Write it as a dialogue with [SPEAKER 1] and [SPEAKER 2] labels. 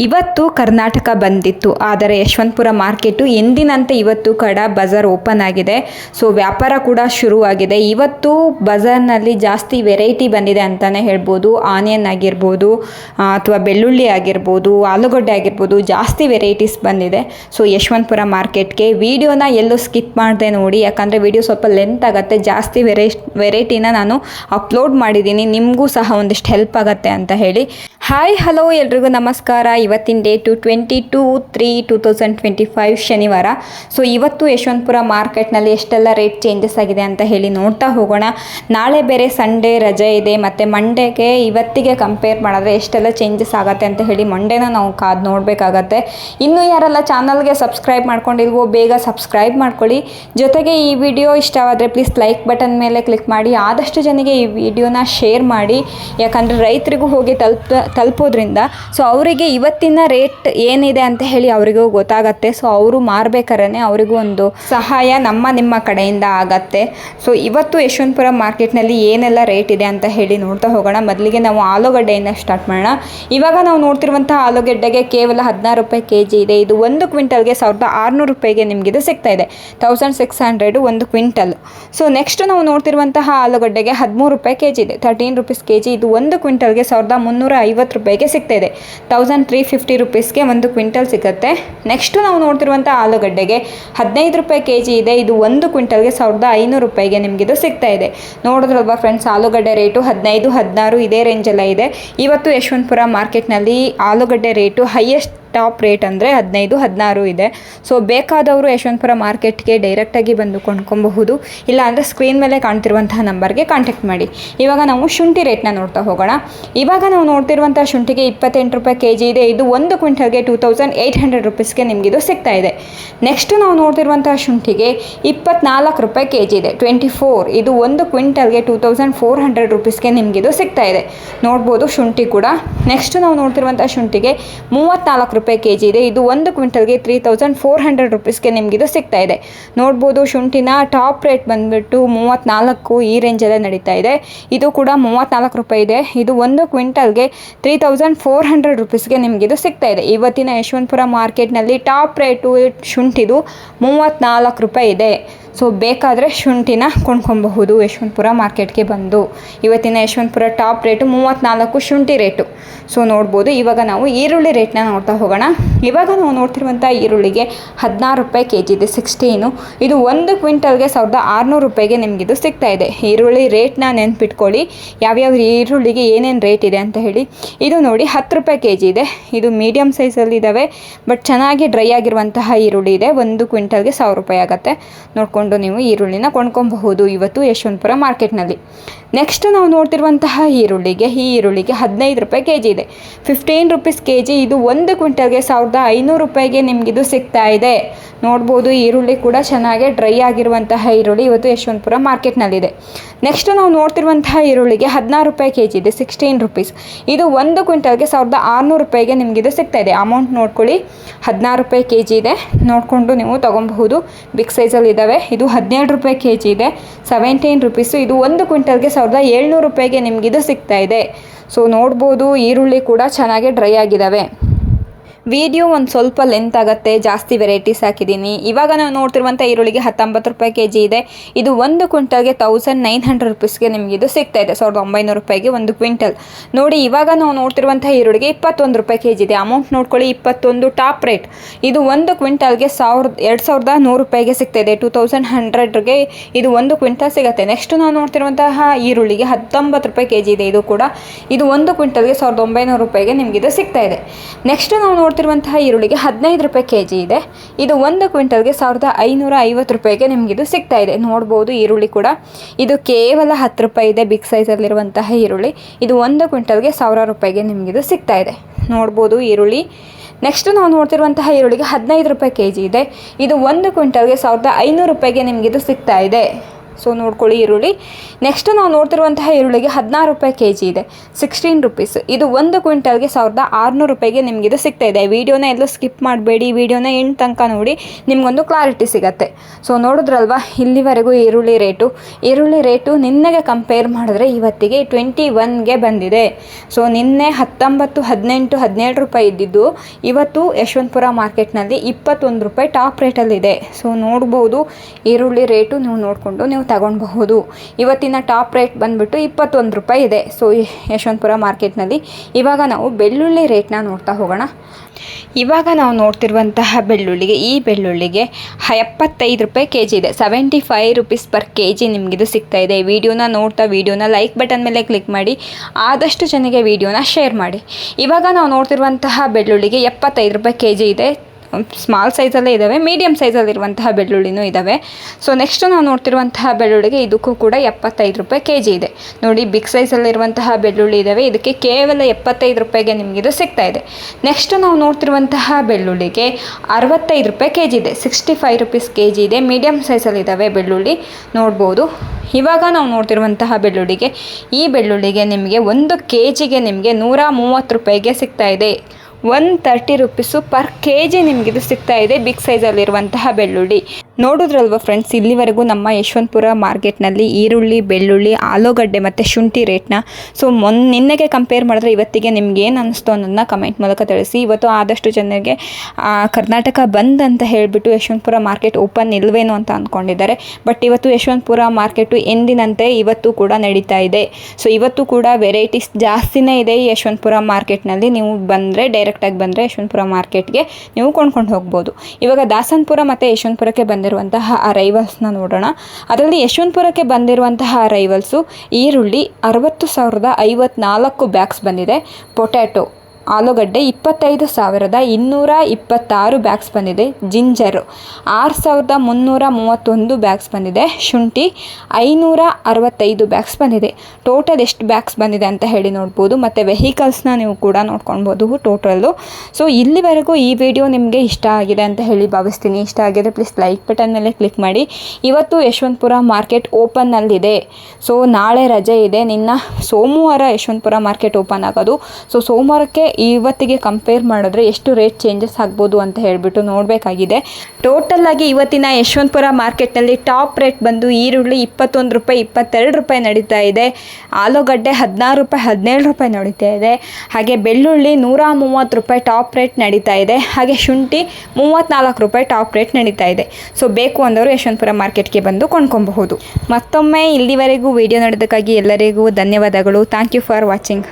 [SPEAKER 1] ಇವತ್ತು ಕರ್ನಾಟಕ ಬಂದಿತ್ತು. ಆದರೆ ಯಶವಂತಪುರ ಮಾರ್ಕೆಟು ಎಂದಿನಂತೆ ಇವತ್ತು ಕಡ ಬಜಾರ್ ಓಪನ್ ಆಗಿದೆ. ಸೊ, ವ್ಯಾಪಾರ ಕೂಡ ಶುರುವಾಗಿದೆ. ಇವತ್ತು ಬಜಾರ್ನಲ್ಲಿ ಜಾಸ್ತಿ ವೆರೈಟಿ ಬಂದಿದೆ ಅಂತಲೇ ಹೇಳ್ಬೋದು. ಆನಿಯನ್ ಆಗಿರ್ಬೋದು ಅಥವಾ ಬೆಳ್ಳುಳ್ಳಿ ಆಗಿರ್ಬೋದು, ಆಲೂಗಡ್ಡೆ ಆಗಿರ್ಬೋದು, ಜಾಸ್ತಿ ವೆರೈಟೀಸ್ ಬಂದಿದೆ. ಸೊ, ಯಶವಂತಪುರ ಮಾರ್ಕೆಟ್ಗೆ ವಿಡಿಯೋನ ಎಲ್ಲೂ ಸ್ಕಿಪ್ ಮಾಡಿದೆ ನೋಡಿ. ಯಾಕಂದರೆ ವಿಡಿಯೋ ಸ್ವಲ್ಪ ಲೆಂತ್ ಆಗುತ್ತೆ. ಜಾಸ್ತಿ ವೆರೈ, ವೆರೈಟಿನ ನಾನು ಅಪ್ಲೋಡ್ ಮಾಡಿದ್ದೀನಿ. ನಿಮಗೂ ಸಹ ಒಂದಿಷ್ಟು ಹೆಲ್ಪ್ ಆಗುತ್ತೆ ಅಂತ ಹೇಳಿ. ಹಾಯ್, ಹಲೋ ಎಲ್ರಿಗೂ ನಮಸ್ಕಾರ. ಇವತ್ತಿನ date twenty two three two thousand twenty five ಶನಿವಾರ. ಸೊ ಇವತ್ತು ಯಶವಂತಪುರ ಮಾರ್ಕೆಟ್ನಲ್ಲಿ ಎಷ್ಟೆಲ್ಲ ರೇಟ್ ಚೇಂಜಸ್ ಆಗಿದೆ ಅಂತ ಹೇಳಿ ನೋಡ್ತಾ ಹೋಗೋಣ. ನಾಳೆ ಬೇರೆ ಸಂಡೇ ರಜೆ ಇದೆ. ಮತ್ತು ಮಂಡೇಗೆ ಇವತ್ತಿಗೆ ಕಂಪೇರ್ ಮಾಡಿದ್ರೆ ಎಷ್ಟೆಲ್ಲ ಚೇಂಜಸ್ ಆಗುತ್ತೆ ಅಂತ ಹೇಳಿ ಮಂಡೇನ ನಾವು ಕಾದು ನೋಡಬೇಕಾಗತ್ತೆ. ಇನ್ನೂ ಯಾರೆಲ್ಲ ಚಾನಲ್ಗೆ ಸಬ್ಸ್ಕ್ರೈಬ್ ಮಾಡ್ಕೊಂಡಿಲ್ವೋ, ಬೇಗ ಸಬ್ಸ್ಕ್ರೈಬ್ ಮಾಡ್ಕೊಳ್ಳಿ. ಜೊತೆಗೆ ಈ ವಿಡಿಯೋ ಇಷ್ಟವಾದರೆ ಪ್ಲೀಸ್ ಲೈಕ್ ಬಟನ್ ಮೇಲೆ ಕ್ಲಿಕ್ ಮಾಡಿ. ಆದಷ್ಟು ಜನಗೆ ಈ ವಿಡಿಯೋನ ಶೇರ್ ಮಾಡಿ. ಯಾಕಂದರೆ ರೈತರಿಗೂ ಹೋಗಿ ತಲುಪ, ತಲುಪೋದ್ರಿಂದ. ಸೊ ಅವರಿಗೆ ಇವತ್ತಿನ ರೇಟ್ ಏನಿದೆ ಅಂತ ಹೇಳಿ ಅವರಿಗೂ ಗೊತ್ತಾಗತ್ತೆ. ಸೊ ಅವರು ಮಾರ್ಬೇಕಾದ್ರೆ ಅವರಿಗೂ ಒಂದು ಸಹಾಯ ನಮ್ಮ ನಿಮ್ಮ ಕಡೆಯಿಂದ ಆಗತ್ತೆ. ಸೊ ಇವತ್ತು ಯಶವಂತಪುರ ಮಾರ್ಕೆಟ್ನಲ್ಲಿ ಏನೆಲ್ಲ ರೇಟ್ ಇದೆ ಅಂತ ಹೇಳಿ ನೋಡ್ತಾ ಹೋಗೋಣ. ಮೊದಲಿಗೆ ನಾವು ಆಲೂಗಡ್ಡೆಯಿಂದ ಸ್ಟಾರ್ಟ್ ಮಾಡೋಣ. ಇವಾಗ ನಾವು ನೋಡ್ತಿರುವಂಥ ಆಲೂಗಡ್ಡೆಗೆ ಕೇವಲ ಹದಿನಾರು ರೂಪಾಯಿ ಕೆ ಜಿ ಇದೆ. ಇದು ಒಂದು ಕ್ವಿಂಟಲ್ಗೆ ಸಾವಿರದ ಆರುನೂರು ರೂಪಾಯಿಗೆ ನಿಮಗೆ ಇದು ಸಿಗ್ತಾ ಇದೆ. ತೌಸಂಡ್ ಸಿಕ್ಸ್ ಹಂಡ್ರೆಡು ಒಂದು ಕ್ವಿಂಟಲ್. ಸೊ ನೆಕ್ಸ್ಟ್ ನಾವು ನೋಡ್ತಿರುವಂತಹ ಆಲೂಗಡ್ಡೆಗೆ ಹದಿಮೂರು ರೂಪಾಯಿ ಕೆ ಜಿ ಇದೆ. ತರ್ಟೀನ್ ರುಪೀಸ್ ಕೆ ಜಿ ಇದು ಒಂದು ಕ್ವಿಂಟಲ್ಗೆ ಸಾವಿರದ ಮುನ್ನೂರ ಐವತ್ತು ರೂಪಾಯಿಗೆ ಸಿಗ್ತಾ ಇದೆ. ತೌಸಂಡ್ ತ್ರೀ ಫಿಫ್ಟಿ ರುಪೀಸ್ಗೆ ಒಂದು ಕ್ವಿಂಟಲ್ ಸಿಗುತ್ತೆ. ನೆಕ್ಸ್ಟು ನಾವು ನೋಡ್ತಿರುವಂಥ ಆಲೂಗಡ್ಡೆಗೆ ಹದಿನೈದು ರೂಪಾಯಿ ಕೆ ಜಿ ಇದೆ. ಇದು ಒಂದು ಕ್ವಿಂಟಲ್ಗೆ ಸಾವಿರದ ಐನೂರು ರೂಪಾಯಿಗೆ ನಿಮ್ಗೆ ಇದು ಸಿಗ್ತಾ ಇದೆ. ನೋಡಿದ್ರಲ್ವಾ ಫ್ರೆಂಡ್ಸ್ ಆಲೂಗಡ್ಡೆ ರೇಟು ಹದಿನೈದು, ಹದಿನಾರು ಇದೇ ರೇಂಜೆಲ್ಲ ಇದೆ. ಇವತ್ತು ಯಶವಂತಪುರ ಮಾರ್ಕೆಟ್ನಲ್ಲಿ ಆಲೂಗಡ್ಡೆ ರೇಟು ಹೈಯೆಸ್ಟ್ ಟಾಪ್ ರೇಟ್ ಅಂದರೆ ಹದಿನೈದು, ಹದಿನಾರು ಇದೆ. ಸೊ ಬೇಕಾದವರು ಯಶವಂತಪುರ ಮಾರ್ಕೆಟ್ಗೆ ಡೈರೆಕ್ಟಾಗಿ ಬಂದು ಕೊಂಡ್ಕೊಬಹುದು. ಇಲ್ಲ ಅಂದರೆ ಸ್ಕ್ರೀನ್ ಮೇಲೆ ಕಾಣ್ತಿರುವಂತಹ ನಂಬರ್ಗೆ ಕಾಂಟ್ಯಾಕ್ಟ್ ಮಾಡಿ. ಇವಾಗ ನಾವು ಶುಂಠಿ ರೇಟ್ನ ನೋಡ್ತಾ ಹೋಗೋಣ. ಇವಾಗ ನಾವು ನೋಡ್ತಿರುವಂಥ ಶುಂಠಿಗೆ ಇಪ್ಪತ್ತೆಂಟು ರೂಪಾಯಿ ಕೆ ಜಿ ಇದೆ. ಇದು ಒಂದು ಕ್ವಿಂಟಲ್ಗೆ ಟೂ ತೌಸಂಡ್ ಏಯ್ಟ್ ಹಂಡ್ರೆಡ್ ರುಪೀಸ್ಗೆ ನಿಮಗಿದು ಸಿಗ್ತಾ ಇದೆ. ನೆಕ್ಸ್ಟ್ ನಾವು ನೋಡ್ತಿರುವಂಥ ಶುಂಠಿಗೆ ಇಪ್ಪತ್ನಾಲ್ಕು ರೂಪಾಯಿ ಕೆ ಜಿ ಇದೆ. ಟ್ವೆಂಟಿ ಫೋರ್ ಇದು ಒಂದು ಕ್ವಿಂಟಲ್ಗೆ ಟೂ ತೌಸಂಡ್ ಫೋರ್ ಹಂಡ್ರೆಡ್ ರುಪೀಸ್ಗೆ ನಿಮಗಿದು ಸಿಗ್ತಾ ಇದೆ. ನೋಡ್ಬೋದು ಶುಂಠಿ ಕೂಡ. ನೆಕ್ಸ್ಟ್ ನಾವು ನೋಡ್ತಿರುವಂಥ ಶುಂಠಿಗೆ ಮೂವತ್ತ್ನಾಲ್ಕು ರೂಪಾಯಿ ಕೆ ಜಿ ಇದೆ. ಇದು ಒಂದು ಕ್ವಿಂಟಲ್ಗೆ ತ್ರೀ ತೌಸಂಡ್ ಫೋರ್ ಹಂಡ್ರೆಡ್ ರುಪೀಸ್ಗೆ ನಿಮಗಿದು ಸಿಗ್ತಾ ಇದೆ ನೋಡ್ಬೋದು ಶುಂಠಿನ ಟಾಪ್ ರೇಟ್ ಬಂದುಬಿಟ್ಟು ಮೂವತ್ತ್ನಾಲ್ಕು ಈ ರೇಂಜಲ್ಲೇ ನಡೀತಾ ಇದೆ. ಇದು ಕೂಡ ಮೂವತ್ತ್ನಾಲ್ಕು ರೂಪಾಯಿ ಇದೆ. ಇದು ಒಂದು ಕ್ವಿಂಟಲ್ಗೆ ತ್ರೀ ತೌಸಂಡ್ ಫೋರ್ ಹಂಡ್ರೆಡ್ ರುಪೀಸ್ಗೆ ನಿಮಗಿದು ಸಿಗ್ತಾ ಇದೆ ಇವತ್ತಿನ ಯಶವಂತಪುರ ಮಾರ್ಕೆಟ್ನಲ್ಲಿ ಟಾಪ್ ರೇಟು ಶುಂಠಿದು ಮೂವತ್ತ್ನಾಲ್ಕು ರೂಪಾಯಿ ಇದೆ. ಸೊ ಬೇಕಾದರೆ ಶುಂಠಿನ ಕೊಂಡ್ಕೊಬಹುದು. ಯಶವಂತಪುರ ಮಾರ್ಕೆಟ್ಗೆ ಬಂದು. ಇವತ್ತಿನ ಯಶವಂತಪುರ ಟಾಪ್ ರೇಟು ಮೂವತ್ತ್ನಾಲ್ಕು ಶುಂಠಿ ರೇಟು. ಸೊ ನೋಡ್ಬೋದು. ಇವಾಗ ನಾವು ಈರುಳ್ಳಿ ರೇಟ್ನ ನೋಡ್ತಾ ಹೋಗೋಣ. ಇವಾಗ ನಾವು ನೋಡ್ತಿರುವಂಥ ಈರುಳ್ಳಿಗೆ ಹದಿನಾರು ರೂಪಾಯಿ ಕೆ ಜಿ ಇದೆ ಸಿಕ್ಸ್ಟೀನು ಇದು ಒಂದು ಕ್ವಿಂಟಲ್ಗೆ ಸಾವಿರದ ಆರುನೂರು ರೂಪಾಯಿಗೆ ನಿಮಗಿದು ಸಿಗ್ತಾ ಇದೆ. ಈರುಳ್ಳಿ ರೇಟ್ನ ನೆನ್ಪಿಟ್ಕೊಳ್ಳಿ. ಯಾವ್ಯಾವ ಈರುಳ್ಳಿಗೆ ಏನೇನು ರೇಟ್ ಇದೆ ಅಂತ ಹೇಳಿ. ಇದು ನೋಡಿ ಹತ್ತು ರೂಪಾಯಿ ಕೆ ಜಿ ಇದೆ. ಇದು ಮೀಡಿಯಮ್ ಸೈಜಲ್ಲಿ ಇದ್ದಾವೆ ಬಟ್ ಚೆನ್ನಾಗಿ ಡ್ರೈ ಆಗಿರುವಂತಹ ಈರುಳ್ಳಿ ಇದೆ. ಒಂದು ಕ್ವಿಂಟಲ್ಗೆ ಸಾವಿರ ರೂಪಾಯಿ ಆಗುತ್ತೆ. ನೋಡಿಕೊಂಡು ನೀವು ಈರುಳ್ಳಿನ ಕೊಂಡ್ಕೊಬಹುದು. ಇವತ್ತು ಯಶವಂತಪುರ ಮಾರ್ಕೆಟ್ನಲ್ಲಿ. ನೆಕ್ಸ್ಟ್ ನಾವು ನೋಡ್ತಿರುವಂತಹ ಈರುಳ್ಳಿಗೆ, ಈ ಈರುಳ್ಳಿಗೆ ಹದಿನೈದು ರೂಪಾಯಿ ಕೆ ಜಿ ಇದೆ. ಫಿಫ್ಟೀನ್ ರುಪೀಸ್ ಕೆ ಜಿ ಇದು ಒಂದು ಕ್ವಿಂಟಲ್ಗೆ ಸಾವಿರದ ಐನೂರು ರೂಪಾಯಿಗೆ ನಿಮಗಿದು ಸಿಗ್ತಾ ಇದೆ. ನೋಡ್ಬೋದು, ಈರುಳ್ಳಿ ಕೂಡ ಚೆನ್ನಾಗಿ ಡ್ರೈ ಆಗಿರುವಂತಹ ಈರುಳ್ಳಿ ಇವತ್ತು ಯಶವಂತಪುರ ಮಾರ್ಕೆಟ್ನಲ್ಲಿದೆ. ನೆಕ್ಸ್ಟ್ ನಾವು ನೋಡ್ತಿರುವಂತಹ ಈರುಳ್ಳಿಗೆ ಹದಿನಾರು ರೂಪಾಯಿ ಕೆ ಜಿ ಇದೆ ಸಿಕ್ಸ್ಟೀನ್ ರುಪೀಸ್ ಇದು ಒಂದು ಕ್ವಿಂಟಲ್ಗೆ ಸಾವಿರದ ಆರುನೂರು ರೂಪಾಯಿಗೆ ನಿಮಗಿದು ಸಿಗ್ತಾ ಇದೆ. ಅಮೌಂಟ್ ನೋಡ್ಕೊಳ್ಳಿ. ಹದಿನಾರು ರೂಪಾಯಿ ಕೆ ಜಿ ಇದೆ. ನೋಡಿಕೊಂಡು ನೀವು ತೊಗೊಬಹುದು. ಬಿಗ್ ಸೈಜಲ್ಲಿ ಇದ್ದಾವೆ. ಇದು ಹದಿನೇಳು ರೂಪಾಯಿ ಕೆ ಜಿ ಇದೆ. ಸೆವೆಂಟೀನ್ ರುಪೀಸು ಇದು ಒಂದು ಕ್ವಿಂಟಲ್ಗೆ ಸಾವಿರದ ಏಳ್ನೂರು ರೂಪಾಯಿಗೆ ನಿಮಗಿದು ಸಿಗ್ತಾ ಇದೆ. ಸೊ ನೋಡ್ಬೋದು ಈರುಳ್ಳಿ ಕೂಡ ಚೆನ್ನಾಗಿ ಡ್ರೈ ಆಗಿದ್ದಾವೆ. ವಿಡಿಯೋ ಒಂದು ಸ್ವಲ್ಪ ಲೆಂತ್ ಆಗುತ್ತೆ, ಜಾಸ್ತಿ ವೆರೈಟೀಸ್ ಹಾಕಿದ್ದೀನಿ. ಇವಾಗ ನಾವು ನೋಡ್ತಿರುವಂಥ ಈರುಳ್ಳಿಗೆ ಹತ್ತೊಂಬತ್ತು ರೂಪಾಯಿ ಕೆ ಜಿ ಇದೆ. ಇದು ಒಂದು ಕ್ವಿಂಟಲ್ಗೆ ತೌಸಂಡ್ ನೈನ್ ಹಂಡ್ರೆಡ್ ರುಪೀಸ್ಗೆ ನಿಮಗೆ ಇದು ಸಿಗ್ತಾ ಇದೆ. ಸಾವಿರದ ಒಂಬೈನೂರು ರೂಪಾಯಿಗೆ ಒಂದು ಕ್ವಿಂಟಲ್. ನೋಡಿ, ಇವಾಗ ನಾವು ನೋಡ್ತಿರುವಂಥ ಈರುಳ್ಳಿಗೆ ಇಪ್ಪತ್ತೊಂದು ರೂಪಾಯಿ ಕೆ ಜಿ ಇದೆ. ಅಮೌಂಟ್ ನೋಡ್ಕೊಳ್ಳಿ, ಇಪ್ಪತ್ತೊಂದು ಟಾಪ್ ರೇಟ್ ಇದು ಒಂದು ಕ್ವಿಂಟಲ್ಗೆ ಸಾವಿರದ, ಎರಡು ಸಾವಿರದ ನೂರು ರೂಪಾಯಿಗೆ ಸಿಗ್ತಾ ಇದೆ. ಟೂ ತೌಸಂಡ್ ಹಂಡ್ರೆಡ್ಗೆ ಇದು ಒಂದು ಕ್ವಿಂಟಲ್ ಸಿಗುತ್ತೆ. ನೆಕ್ಸ್ಟ್ ನಾವು ನೋಡ್ತಿರುವಂತಹ ಈರುಳ್ಳಿಗೆ ಹತ್ತೊಂಬತ್ತು ರೂಪಾಯಿ ಕೆ ಜಿ ಇದೆ. ಇದು ಕೂಡ ಇದು ಒಂದು ಕ್ವಿಂಟಲ್ಗೆ ಸಾವಿರದ ಒಂಬೈನೂರು ರೂಪಾಯಿಗೆ ನಿಮಗೆ ಇದು ಸಿಗ್ತಾ ಇದೆ. ನೆಕ್ಸ್ಟ್ ನಾವು ನೋಡ್ತಿರುವಂತಹ ಈರುಳ್ಳಿಗೆ ಹದಿನೈದು ರೂಪಾಯಿ ಕೆ ಜಿ ಇದೆ. ಇದು ಒಂದು ಕ್ವಿಂಟಲ್ಗೆ ಸಾವಿರದ ಐನೂರ ಐವತ್ತು ರೂಪಾಯಿಗೆ ನಿಮಗಿದು ಸಿಗ್ತಾ ಇದೆ. ನೋಡ್ಬೋದು ಈರುಳ್ಳಿ ಕೂಡ. ಇದು ಕೇವಲ ಹತ್ತು ರೂಪಾಯಿ ಇದೆ ಬಿಗ್ ಸೈಜಲ್ಲಿರುವಂತಹ ಈರುಳ್ಳಿ. ಇದು ಒಂದು ಕ್ವಿಂಟಲ್ಗೆ ಸಾವಿರ ರೂಪಾಯಿಗೆ ನಿಮಗಿದು ಸಿಗ್ತಾ ಇದೆ. ನೋಡ್ಬೋದು ಈರುಳ್ಳಿ. ನೆಕ್ಸ್ಟ್ ನಾವು ನೋಡ್ತಿರುವಂತಹ ಈರುಳ್ಳಿಗೆ ಹದಿನೈದು ರೂಪಾಯಿ ಕೆ ಜಿ ಇದೆ. ಇದು ಒಂದು ಕ್ವಿಂಟಲ್ಗೆ ಸಾವಿರದ ಐನೂರು ರೂಪಾಯಿಗೆ ನಿಮಗಿದು ಸಿಗ್ತಾ ಇದೆ. ಸೊ ನೋಡ್ಕೊಳ್ಳಿ ಈರುಳ್ಳಿ. ನೆಕ್ಸ್ಟ್ ನಾವು ನೋಡ್ತಿರುವಂತಹ ಈರುಳ್ಳಿಗೆ ಹದಿನಾರು ರೂಪಾಯಿ ಕೆ ಜಿ ಇದೆ. ಸಿಕ್ಸ್ಟೀನ್ ರುಪೀಸ್ ಇದು ಒಂದು ಕ್ವಿಂಟಲ್ಗೆ ಸಾವಿರದ ಆರುನೂರು ರೂಪಾಯಿಗೆ ನಿಮಗೆ ಇದು ಸಿಗ್ತಾ ಇದೆ. ವೀಡಿಯೋನ ಎಲ್ಲೂ ಸ್ಕಿಪ್ ಮಾಡಬೇಡಿ. ವೀಡಿಯೋನ ಎಂಟು ತನಕ ನೋಡಿ. ನಿಮಗೊಂದು ಕ್ಲಾರಿಟಿ ಸಿಗತ್ತೆ. ಸೊ ನೋಡಿದ್ರಲ್ವಾ? ಇಲ್ಲಿವರೆಗೂ ಈರುಳ್ಳಿ ರೇಟು. ಈರುಳ್ಳಿ ರೇಟು ನಿನ್ನೆಗೆ ಕಂಪೇರ್ ಮಾಡಿದ್ರೆ ಇವತ್ತಿಗೆ ಟ್ವೆಂಟಿ ಒನ್ಗೆ ಬಂದಿದೆ. ಸೊ ನಿನ್ನೆ ಹತ್ತೊಂಬತ್ತು, ಹದಿನೆಂಟು, ಹದಿನೇಳು ರೂಪಾಯಿ ಇದ್ದಿದ್ದು, ಇವತ್ತು ಯಶವಂತಪುರ ಮಾರ್ಕೆಟ್ನಲ್ಲಿ ಇಪ್ಪತ್ತೊಂದು ರೂಪಾಯಿ ಟಾಪ್ ರೇಟಲ್ಲಿದೆ ಸೊ ನೋಡ್ಬೋದು. ಈರುಳ್ಳಿ ರೇಟು ನೀವು ನೋಡಿಕೊಂಡು ನೀವು ತಗೊಳ್ಬಹುದು. ಇವತ್ತಿನ ಟಾಪ್ ರೇಟ್ ಬಂದ್ಬಿಟ್ಟು ಇಪ್ಪತ್ತೊಂದು ರೂಪಾಯಿ ಇದೆ. ಸೊ ಯಶವಂತಪುರ ಮಾರ್ಕೆಟ್ನಲ್ಲಿ ಇವಾಗ ನಾವು ಬೆಳ್ಳುಳ್ಳಿ ರೇಟ್ನ ನೋಡ್ತಾ ಹೋಗೋಣ. ಇವಾಗ ನಾವು ನೋಡ್ತಿರುವಂತಹ ಬೆಳ್ಳುಳ್ಳಿಗೆ, ಈ ಬೆಳ್ಳುಳ್ಳಿಗೆ ಎಪ್ಪತ್ತೈದು ರೂಪಾಯಿ ಕೆ ಜಿ ಇದೆ. Seventy five rupees per K G ನಿಮಗಿದು ಸಿಗ್ತಾ ಇದೆ. ವಿಡಿಯೋನ ನೋಡ್ತಾ, ವಿಡಿಯೋನ ಲೈಕ್ ಬಟನ್ ಮೇಲೆ ಕ್ಲಿಕ್ ಮಾಡಿ, ಆದಷ್ಟು ಜನಕ್ಕೆ ವಿಡಿಯೋನ ಶೇರ್ ಮಾಡಿ. ಇವಾಗ ನಾವು ನೋಡ್ತಿರುವಂತಹ ಬೆಳ್ಳುಳ್ಳಿಗೆ ಎಪ್ಪತ್ತೈದು ರೂಪಾಯಿ ಕೆ ಜಿ ಇದೆ. ಸ್ಮಾಲ್ ಸೈಜಲ್ಲೇ ಇದ್ದಾವೆ ಮೀಡಿಯಮ್ ಸೈಜಲ್ಲಿರುವಂತಹ ಬೆಳ್ಳುಳ್ಳಿನೂ ಇದ್ದಾವೆ ಸೊ ನೆಕ್ಸ್ಟ್ ನಾವು ನೋಡ್ತಿರುವಂತಹ ಬೆಳ್ಳುಳ್ಳಿಗೆ ಇದಕ್ಕೂ ಕೂಡ ಎಪ್ಪತ್ತೈದು ರೂಪಾಯಿ ಕೆ ಜಿ ಇದೆ. ನೋಡಿ ಬಿಗ್ ಸೈಜಲ್ಲಿರುವಂತಹ ಬೆಳ್ಳುಳ್ಳಿ ಇದ್ದಾವೆ ಇದಕ್ಕೆ ಕೇವಲ ಎಪ್ಪತ್ತೈದು ರೂಪಾಯಿಗೆ ನಿಮಗಿದು ಸಿಗ್ತಾ ಇದೆ. ನೆಕ್ಸ್ಟ್ ನಾವು ನೋಡ್ತಿರುವಂತಹ ಬೆಳ್ಳುಳ್ಳಿಗೆ ಅರವತ್ತೈದು ರೂಪಾಯಿ ಕೆ ಜಿ ಇದೆ. Sixty five rupees K G ಇದೆ ಮೀಡಿಯಮ್ ಸೈಜಲ್ಲಿದ್ದಾವೆ ಬೆಳ್ಳುಳ್ಳಿ. ನೋಡ್ಬೋದು. ಇವಾಗ ನಾವು ನೋಡ್ತಿರುವಂತಹ ಬೆಳ್ಳುಳ್ಳಿಗೆ ಈ ಬೆಳ್ಳುಳ್ಳಿಗೆ ನಿಮಗೆ ಒಂದು ಕೆ ಜಿಗೆ ನಿಮಗೆ ನೂರ ಮೂವತ್ತು ರೂಪಾಯಿಗೆ ಸಿಗ್ತಾ ಇದೆ. One thirty rupees per K G ನಿಮಗಿದು ಸಿಗ್ತಾ ಇದೆ, ಬಿಗ್ ಸೈಜಲ್ಲಿರುವಂತಹ ಬೆಳ್ಳುಳ್ಳಿ. ನೋಡಿದ್ರಲ್ವ ಫ್ರೆಂಡ್ಸ್, ಇಲ್ಲಿವರೆಗೂ ನಮ್ಮ ಯಶವಂತಪುರ ಮಾರ್ಕೆಟ್ನಲ್ಲಿ ಈರುಳ್ಳಿ, ಬೆಳ್ಳುಳ್ಳಿ, ಆಲೂಗಡ್ಡೆ ಮತ್ತು ಶುಂಠಿ ರೇಟ್ನ. ಸೊ ಮೊನ್, ನಿನ್ನೆಗೆ ಕಂಪೇರ್ ಮಾಡಿದ್ರೆ ಇವತ್ತಿಗೆ ನಿಮ್ಗೆ ಏನು ಅನ್ನಿಸ್ತು ಅನ್ನೋದನ್ನ ಕಮೆಂಟ್ ಮೂಲಕ ತಿಳಿಸಿ. ಇವತ್ತು ಆದಷ್ಟು ಜನರಿಗೆ ಕರ್ನಾಟಕ ಬಂದ್ ಅಂತ ಹೇಳಿಬಿಟ್ಟು ಯಶವಂತಪುರ ಮಾರ್ಕೆಟ್ ಓಪನ್ ಇಲ್ವೇನೋ ಅಂತ ಅಂದ್ಕೊಂಡಿದ್ದಾರೆ ಬಟ್ ಇವತ್ತು ಯಶವಂತಪುರ ಮಾರ್ಕೆಟು ಎಂದಿನಂತೆ ಇವತ್ತು ಕೂಡ ನಡೀತಾ ಇದೆ. ಸೊ ಇವತ್ತು ಕೂಡ ವೆರೈಟೀಸ್ ಜಾಸ್ತಿನೇ ಇದೆ ಯಶವಂತಪುರ ಮಾರ್ಕೆಟ್ನಲ್ಲಿ. ನೀವು ಬಂದರೆ ಡೈರೆಕ್ಟಾಗಿ ಬಂದರೆ ಯಶವಂತಪುರ ಮಾರ್ಕೆಟ್ಗೆ ನೀವು ಕೊಂಡ್ಕೊಂಡು ಹೋಗ್ಬೋದು. ಇವಾಗ ದಾಸನ್ಪುರ ಮತ್ತು ಯಶವಂತಪುರಕ್ಕೆ ಬಂದಿರುವಂತಹ ಅರೈವಲ್ಸ್ನ ನೋಡೋಣ. ಅದರಲ್ಲಿ ಯಶವಂತಪುರಕ್ಕೆ ಬಂದಿರುವಂತಹ ಅರೈವಲ್ಸು ಈರುಳ್ಳಿ ಅರವತ್ತು ಸಾವಿರದ ಐವತ್ನಾಲ್ಕು ಬ್ಯಾಗ್ಸ್ ಬಂದಿದೆ. ಪೊಟ್ಯಾಟೊ ಆಲೂಗಡ್ಡೆ ಇಪ್ಪತ್ತೈದು ಸಾವಿರದ ಇನ್ನೂರ ಇಪ್ಪತ್ತಾರು ಬ್ಯಾಗ್ಸ್ ಬಂದಿದೆ. ಜಿಂಜರು ಆರು ಸಾವಿರದ ಮುನ್ನೂರ ಮೂವತ್ತೊಂದು ಬ್ಯಾಗ್ಸ್ ಬಂದಿದೆ. ಶುಂಠಿ ಐನೂರ ಅರವತ್ತೈದು ಬ್ಯಾಗ್ಸ್ ಬಂದಿದೆ. ಟೋಟಲ್ ಎಷ್ಟು ಬ್ಯಾಗ್ಸ್ ಬಂದಿದೆ ಅಂತ ಹೇಳಿ ನೋಡ್ಬೋದು. ಮತ್ತು ವೆಹಿಕಲ್ಸ್ನ ನೀವು ಕೂಡ ನೋಡ್ಕೊಳ್ಬೋದು ಟೋಟಲ್ಲು ಸೊ ಇಲ್ಲಿವರೆಗೂ ಈ ವಿಡಿಯೋ ನಿಮಗೆ ಇಷ್ಟ ಆಗಿದೆ ಅಂತ ಹೇಳಿ ಭಾವಿಸ್ತೀನಿ. ಇಷ್ಟ ಆಗಿದೆ ಪ್ಲೀಸ್ ಲೈಕ್ ಬಟನ್ ಮೇಲೆ ಕ್ಲಿಕ್ ಮಾಡಿ. ಇವತ್ತು ಯಶವಂತಪುರ ಮಾರ್ಕೆಟ್ ಓಪನ್ನಲ್ಲಿದೆ ಸೊ ನಾಳೆ ರಜೆ ಇದೆ. ನಿನ್ನ ಸೋಮವಾರ ಯಶವಂತಪುರ ಮಾರ್ಕೆಟ್ ಓಪನ್ ಆಗೋದು. ಸೊ ಸೋಮವಾರಕ್ಕೆ ಇವತ್ತಿಗೆ ಕಂಪೇರ್ ಮಾಡಿದ್ರೆ ಎಷ್ಟು ರೇಟ್ ಚೇಂಜಸ್ ಆಗ್ಬೋದು ಅಂತ ಹೇಳಿಬಿಟ್ಟು ನೋಡಬೇಕಾಗಿದೆ. ಟೋಟಲ್ ಆಗಿ ಇವತ್ತಿನ ಯಶವಂತಪುರ ಮಾರ್ಕೆಟ್ನಲ್ಲಿ ಟಾಪ್ ರೇಟ್ ಬಂದು ಈರುಳ್ಳಿ ಇಪ್ಪತ್ತೊಂದು ರೂಪಾಯಿ, ಇಪ್ಪತ್ತೆರಡು ರೂಪಾಯಿ ನಡೀತಾ ಇದೆ. ಆಲೂಗಡ್ಡೆ ಹದಿನಾರು ರೂಪಾಯಿ, ಹದಿನೇಳು ರೂಪಾಯಿ ನಡೀತಾ ಇದೆ. ಹಾಗೆ ಬೆಳ್ಳುಳ್ಳಿ ನೂರ ಮೂವತ್ತು ರೂಪಾಯಿ ಟಾಪ್ ರೇಟ್ ನಡೀತಾ ಇದೆ. ಹಾಗೆ ಶುಂಠಿ ಮೂವತ್ತ್ನಾಲ್ಕು ರೂಪಾಯಿ ಟಾಪ್ ರೇಟ್ ನಡೀತಾ ಇದೆ. ಸೊ ಬೇಕು ಅಂದವರು ಯಶವಂತಪುರ ಮಾರ್ಕೆಟ್ಗೆ ಬಂದು ಕೊಂಡ್ಕೊಬಹುದು ಮತ್ತೊಮ್ಮೆ ಇಲ್ಲಿವರೆಗೂ ವಿಡಿಯೋ ನೋಡೋದಕ್ಕಾಗಿ ಎಲ್ಲರಿಗೂ ಧನ್ಯವಾದಗಳು. Thank you for watching